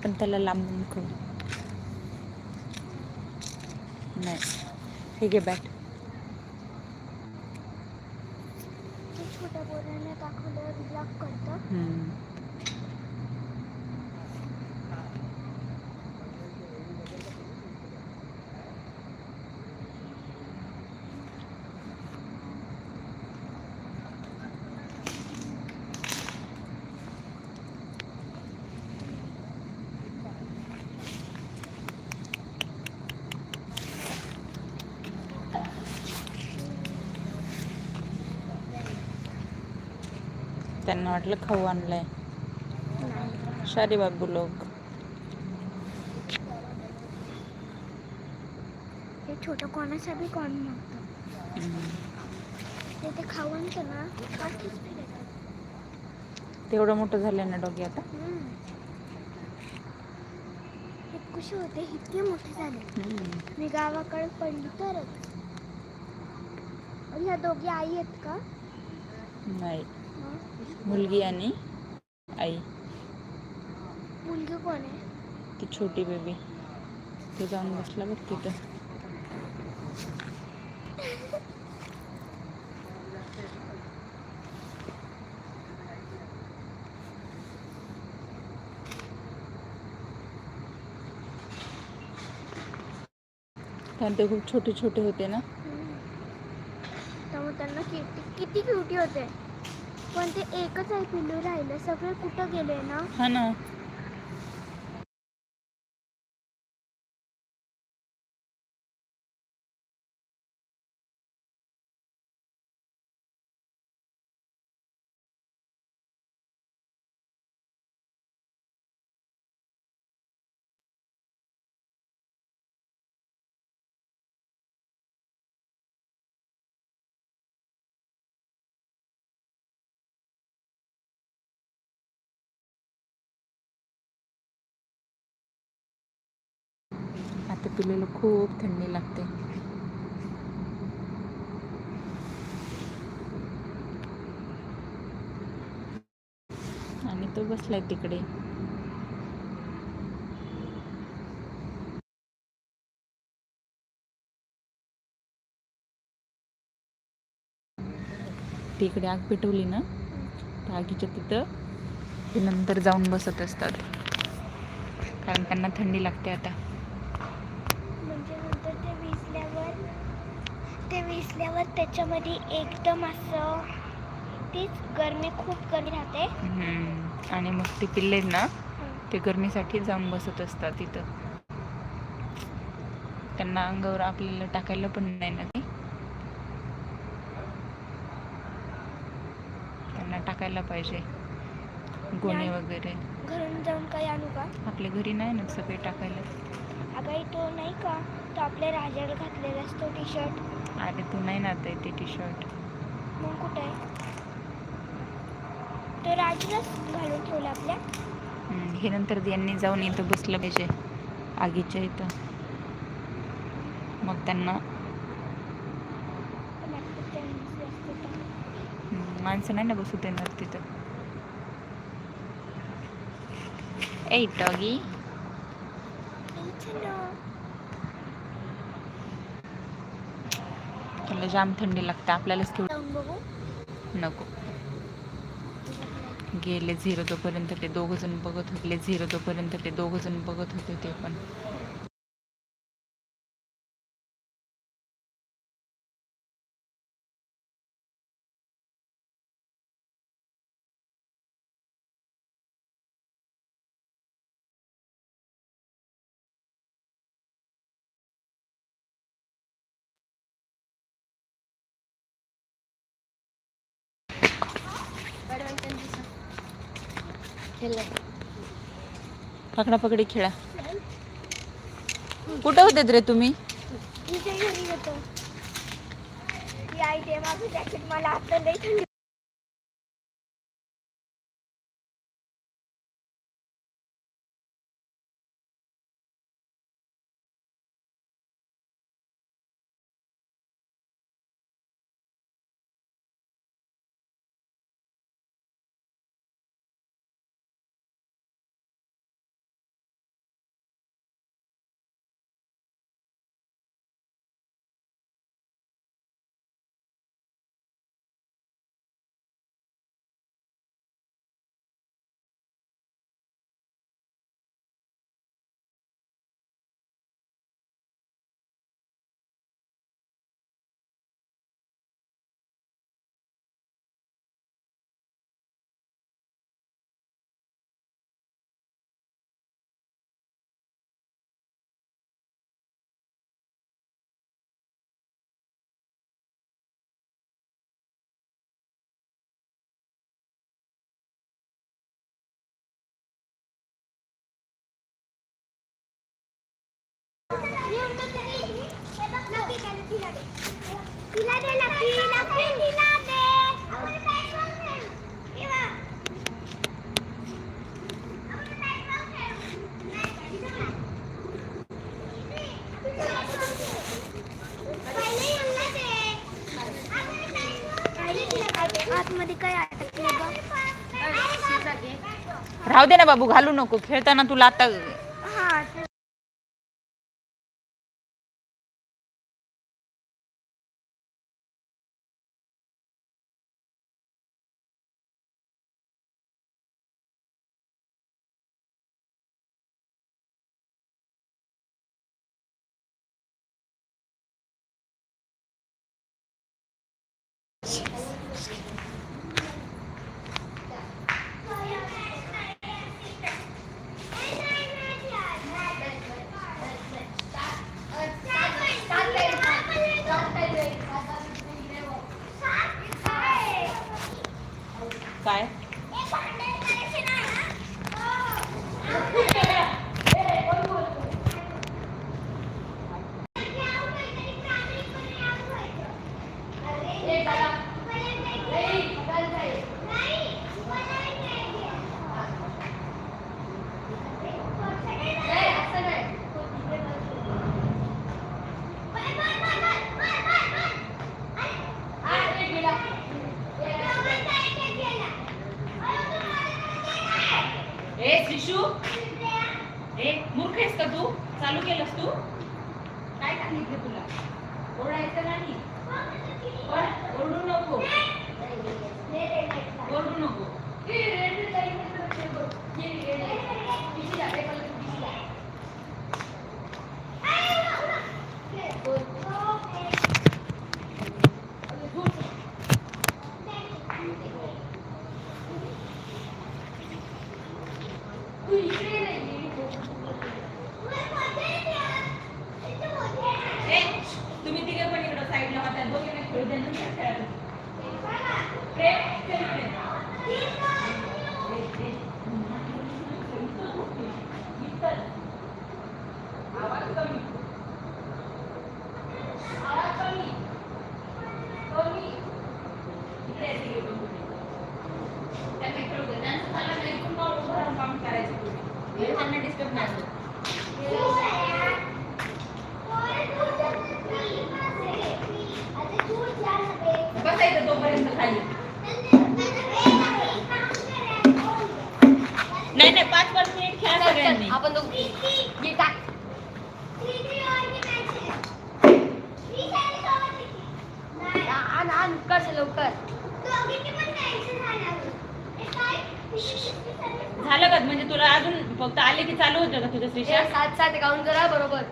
आपण त्याला लांबून खाऊ नाही. हे घे बॅट छोट्या पोरांना दाखवल्यावर ब्लॉक करतं. वाटलं खाऊ आणलाय. शारे बाबू लोक. छोटं कोणासाठी कोण नव्हतं? ते ते खाऊ आणतं ना. तेवढं मोठं झालं ना डॉगी आता? कसे होते इतके मोठे झाले. मी गावाकडे पडली तरच. ह्या दोघी आई आहेत का? नाही. मुलगी आणि आई. मुलगी कोण आहे? ती छोटी बेबी ते जाऊन बसला बघ तिथं. कारण ते खूप छोटे छोटे होते ना. त्यामुळे त्यांना किती किती क्युटी होते. पण ते एकच आहे पिल्लू राहिलं. सगळे कुठं गेले ना? हा ना. आता खूप थंडी लागते. आणि तो बसलाय तिकडे. तिकडे आग पेटवली ना त्या आगीच्या तिथं ते नंतर जाऊन बसत असतात. कारण त्यांना थंडी लागते आता म्हणजे नंतर ते विसल्यावर ते विसल्यावर त्याच्यामध्ये एकदम असं तीच गरमी खूप कमी राहते. हम्म. आणि मग ते पिल्ले ना ते गरमीसाठी जाऊन बसत असतात तिथं. त्यांना अंगावर आपल्याला टाकायला पण नाही ना ते. त्यांना टाकायला पाहिजे. गोणे वगैरे. घरून जाऊन काही आणू का? आपल्या घरी नाही ना सगळे टाकायला. अगाई तो नाही का? तो आपल्या राजाला घातलेला असतो टी शर्ट अरे तू नाही ना आता ते टी शर्ट मग कुठे आहे? तो राजालाच घालून ठेवला आपल्या. हे नंतर यांनी जाऊन इथं बसलं पाहिजे. आगीच्या इथं. मग त्यांना पण आता त्यांचं असतं तर. हम्म, माणसं नाही ना बसू देणार तिथं. ए इथे ना. आपल्याला जाम थंडी लागते आपल्यालाच केवढं नको. गेले झिरो तोपर्यंत ते दोघं जण बघत होते झिरो तोपर्यंत ते दोघं जण बघत होते ते पण. पकडा पकडी खेळा. कुठं होते रे तुम्ही? आई मला आता आतमध्ये काय राहू दे ना बाबू घालू नको. खेळताना तुला आता फक्त आले की चालू होतं का तुझं श्रीषा सात सात काउंट करा बरोबर.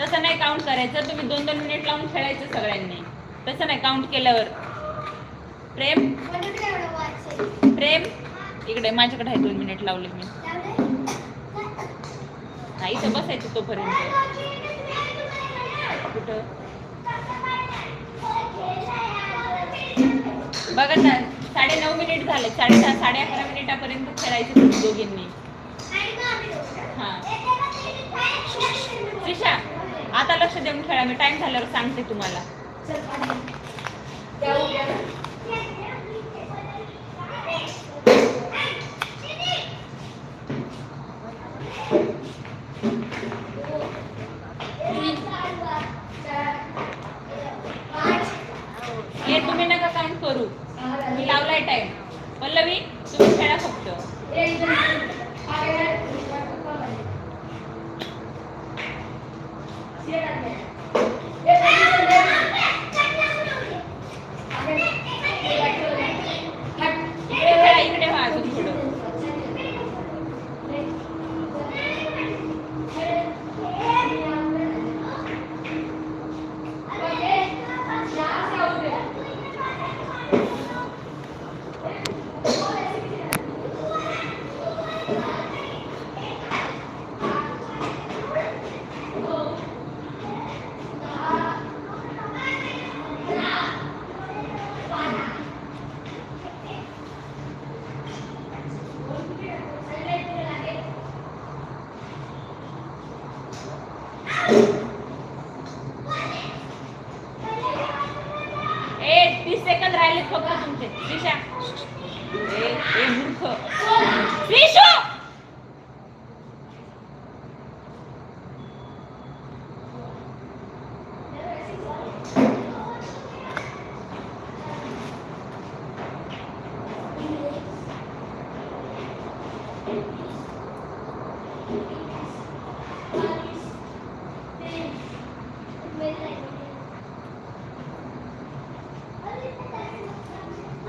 तसं नाही काउंट करायचं. तुम्ही दोन दोन मिनिट लावून खेळायचं सगळ्यांनी. तसं नाही काउंट केल्यावर. प्रेम? प्रेम? इकडे माझ्याकडे आहे दोन मिनिट लावले मी. नाही इथं बसायचं तोपर्यंत. कुठं? बघा साडे नऊ मिनिट झाले. साडे दहा साडे अकरा मिनिटापर्यंत खेळायचं तुम्ही दोघींनी. हां. श्रीषा आता लक्ष देऊन खेळा. मी टाईम झाल्यावर सांगते तुम्हाला.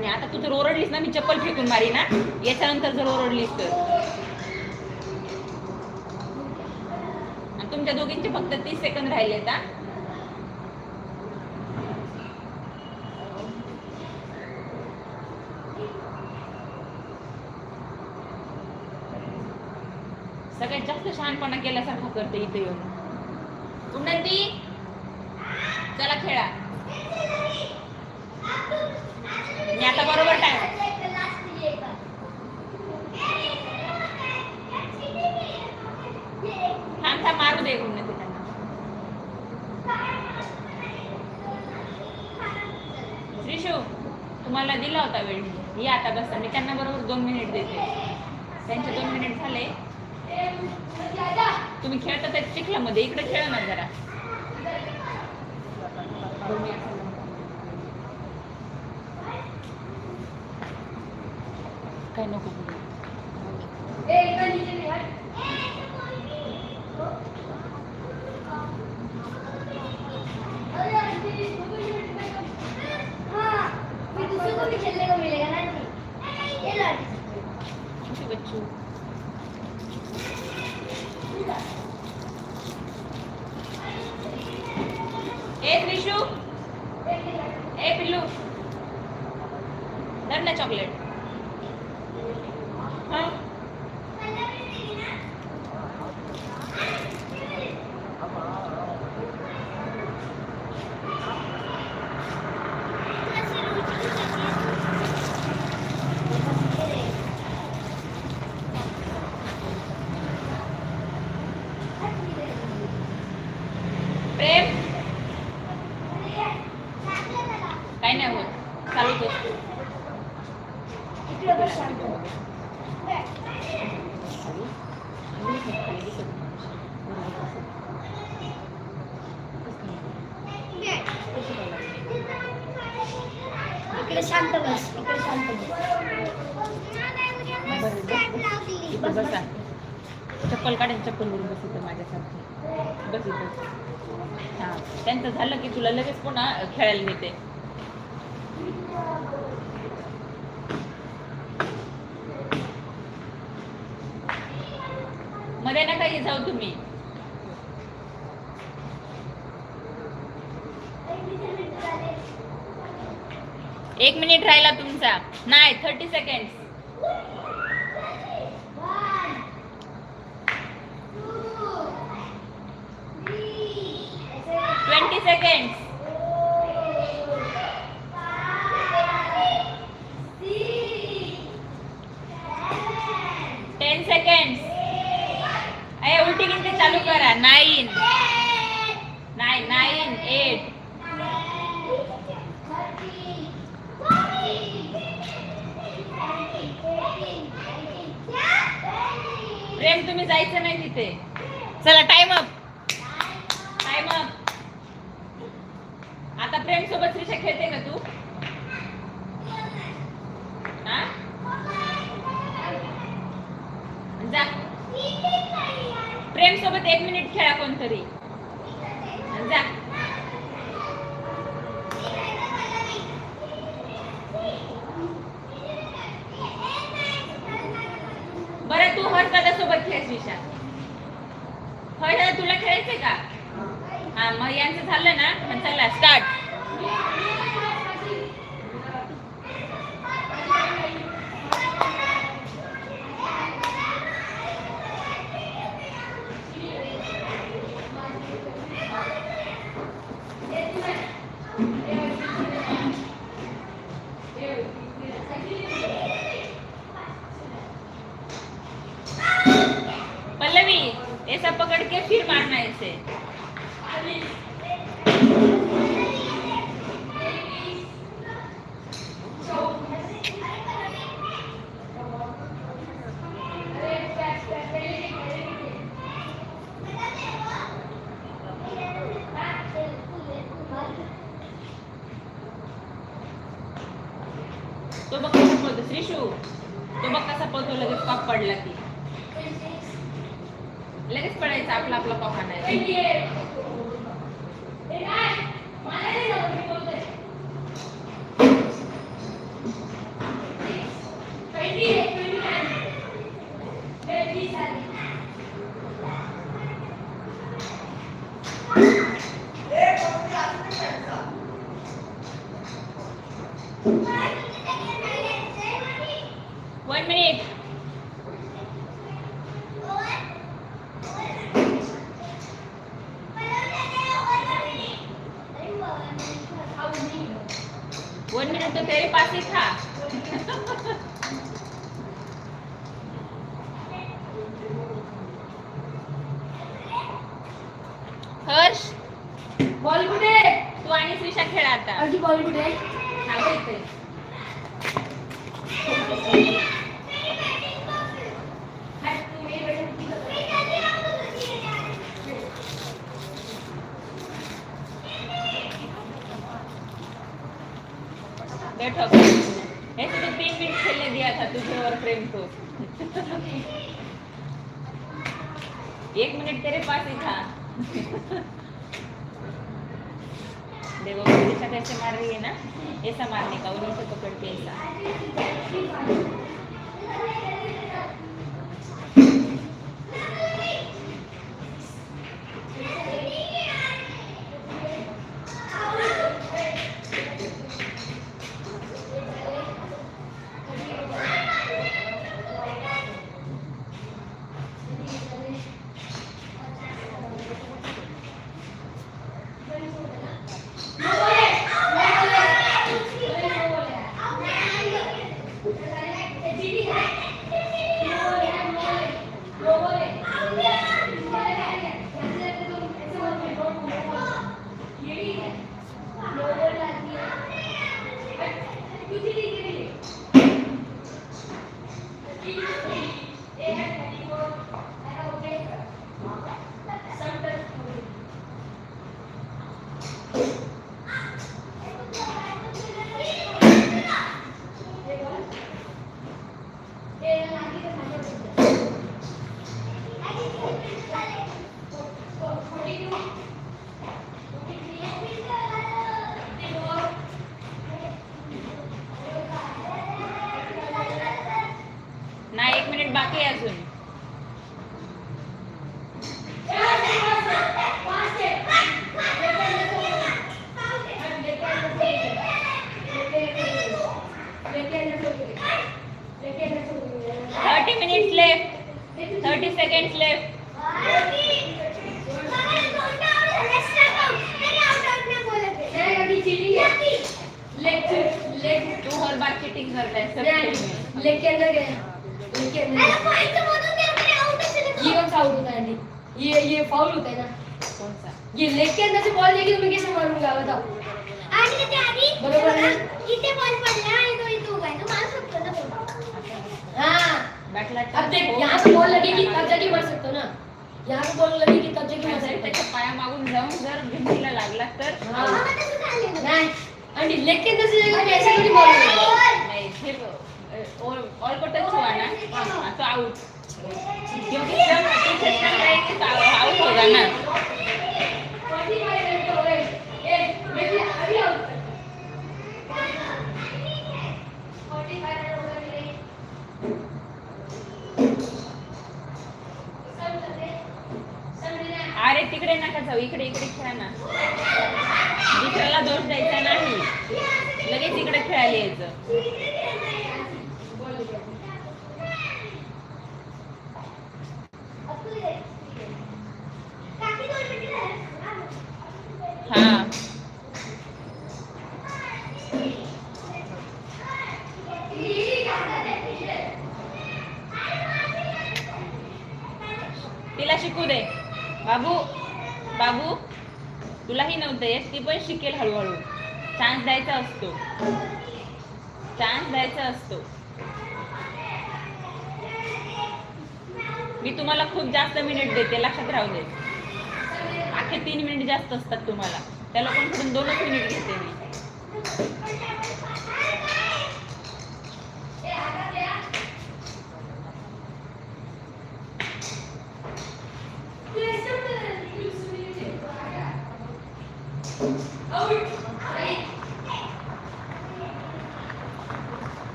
आणि आता तू जर ओरडलीस ना मी चप्पल फेकून मारी ना याच्यानंतर जर ओरडलीस तर. तुमच्या दोघींचे फक्त तीस सेकंद राहिले आता सगळ्यात जास्त शहाणपणा केल्यासारखं करते इथे येऊन. उन्नती चला खेळा. चिखलामध्ये इकडे खेळ ना जरा. काय नको खेळेल मी ते. मध्ये ना काही जाऊ तुम्ही. एक मिनिट राहिला तुमचा. नाही थर्टी सेकंड सोबत एक मिनिट खेळा कोणतरी. वन मिनिट तो तेरे पास ही था हर्ष बॉल कुठे तू आणि श्रीषा खेळा आता अर्धी बॉल कुठे हा बघ इथे. बैठो ऐसे तो तीन मिनट खेलने दिया था तुझे और प्रेम को एक मिनट तेरे पास ही था देखो कैसे मार रही है ना ऐसा मारने का? उन्हीं से पकड़ के ऐसा. तू हर बार चीटिंग करताय सब खेळ में. ये कौन सा आउट होता है? ये ये फाउल होता है ना। कौन सा? ये लेग के अंदर से बॉल लेके तो मैं कैसे मारूँगा बताओ? बरोबर आहे. इथे बॉल पडला आणि तो इथे उभा आहे तो मारू शकतो ना. हाँ। अब देख यहाँ पे बॉल लगेगी तब जाके मार सकते हो ना। यहाँ पे बॉल लगेगी तब जाके मार सकते त्याच्या पाया मागून जाऊन जर भिंतीला लागला तर हो। हाँ नहीं। आणि लेग के अंदर से जाएगा तो ऐसे थोड़ी बॉल लगेगा नाही फिर ऑल ऑल को टच हुआ ना हाँ, तो आउट क्योंकि जब पीछे चल रहेगी तो आउट होगा ना अरे तिकडे नका जाऊ इकडे इकडे खेळा ना. दुसऱ्याला दोष द्यायचा नाही. लगेच इकडे खेळायला यायचं.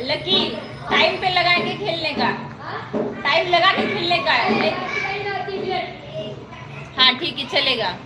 लकी टाइम पे लगा के खेलने का। टाइम लगा के खेलने का है। हाँ ठीक है, चलेगा।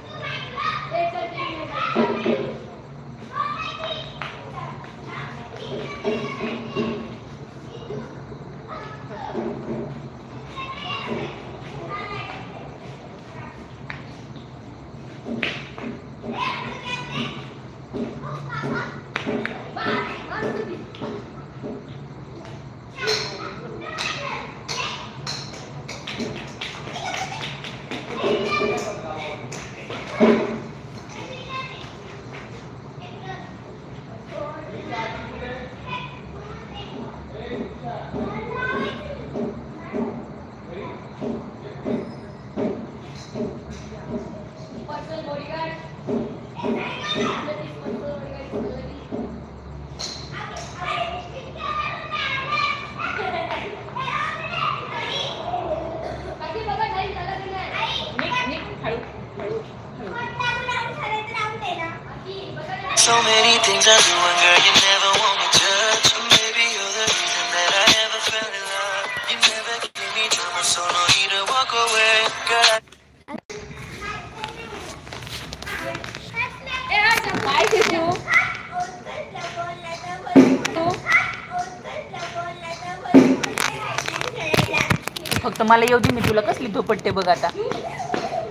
मला येऊ दे मी तुला कसली धोपटते बघ आता.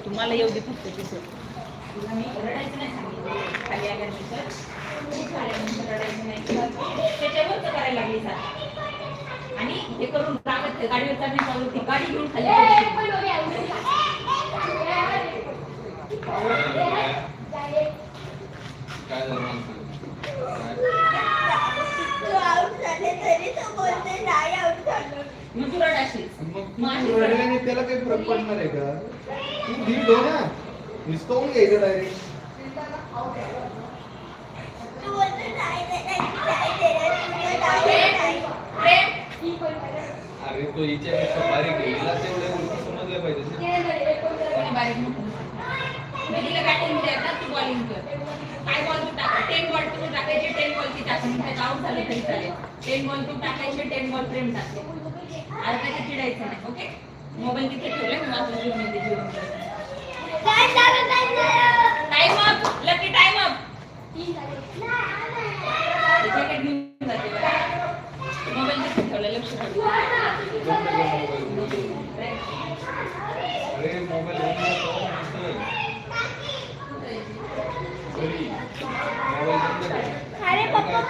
तुम्हाला येऊ दे फक्त तिथं तुला मी रडायचं नाही सांगितलं. खाली आल्यानंतर खूप झाल्यानंतर रडायचं नाही. त्याच्यावरच करायला लागली सारखी. आणि हे करून रागत गाडीवर चालणे चालू होती गाडी घेऊन खाली पडली. काय झालं? माणसं? मग तू रडाशील. मग तू रडल्याने त्याला काही फरक पडणार आहे का? तू धीर हो ना. हिसकावून घ्यायचं डायरेक्ट अरे तो हिच्यापेक्षा बारीक आहे. हिला तेवढ्या गोष्टी समजल्या पाहिजे टाकायचे टेन बॉल त्याचं आउट झालं तरी चालेल. टेन बॉल तू टाकायचे टेन बॉल प्रेम टाकले. आता त्याच्यात चिडायचं नाही ओके? मोबाईल तिथे ठेवलाय मी वाचून घेऊन येते जेवण time up lucky time up jacket घेऊन जाते मोबाईल तिथे ठेवला लक्ष अरे पप्पा.